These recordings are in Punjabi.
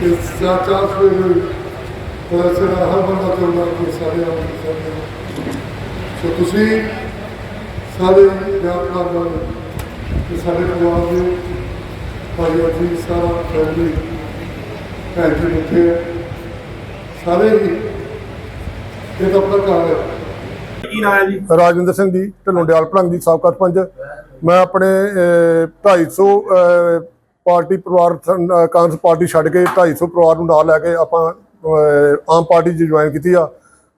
ਕਿ ਚਾਚਾ ਸਵੇਰੇ ਪਰ ਸਿਰਾ ਹਰ ਬੰਦਾ ਚਾਹੁੰਦਾ ਕਿ ਸਾਰੇ ਆਉਣ ਸਾਰੇ ਸੋ ਤੁਸੀਂ ਸਾਰੇ ਪਿਆਰ ਨਾਲ ਕਿ ਸਾਡੇ ਪਰਿਵਾਰ ਦੇ ਭਾਈ ਅਜੀ ਸਾਰਾ ਫੈਮਿਲੀ ਭੈਣ ਜੀ ਬੈਠੇ ਹੈ ਸਾਰੇ ਹੀ ਇਹ ਤਾਂ ਆਪਣਾ ਘਰ ਹੈ ਕੀ ਨਾਂ ਹੈ ਜੀ? ਰਾਜਵਿੰਦਰ ਸਿੰਘ ਜੀ ਢਲੋਂਡਿਆਲ ਭੜੰਗ ਦੀ ਸਾਬਕਾ ਸਰਪੰਚ। ਮੈਂ ਆਪਣੇ ਅਹ, 250 ਪਾਰਟੀ ਪਰਿਵਾਰ ਕਾਂਗਰਸ ਪਾਰਟੀ ਛੱਡ ਕੇ 250 ਪਰਿਵਾਰ ਨੂੰ ਨਾਲ ਲੈ ਕੇ ਆਪਾਂ ਆਮ ਪਾਰਟੀ 'ਚ ਜੁਆਇਨ ਕੀਤੀ ਆ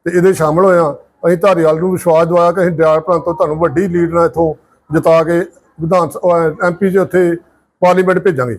ਤੇ ਇਹਦੇ ਸ਼ਾਮਲ ਹੋਏ ਆ। ਅਸੀਂ ਧਾਰੀਵਾਲ ਨੂੰ ਵਿਸ਼ਵਾਸ ਦਵਾਇਆ ਕਿ ਅਸੀਂ ਦਿਆਲ ਭੜੰਗ ਤੋਂ ਤੁਹਾਨੂੰ ਵੱਡੀ ਲੀਡ ਨਾਲ ਇੱਥੋਂ ਜਿਤਾ ਕੇ ਵਿਧਾਨ ਐਮਪੀ 'ਚ ਉੱਥੇ ਪਾਰਲੀਮੈਂਟ ਭੇਜਾਂਗੇ।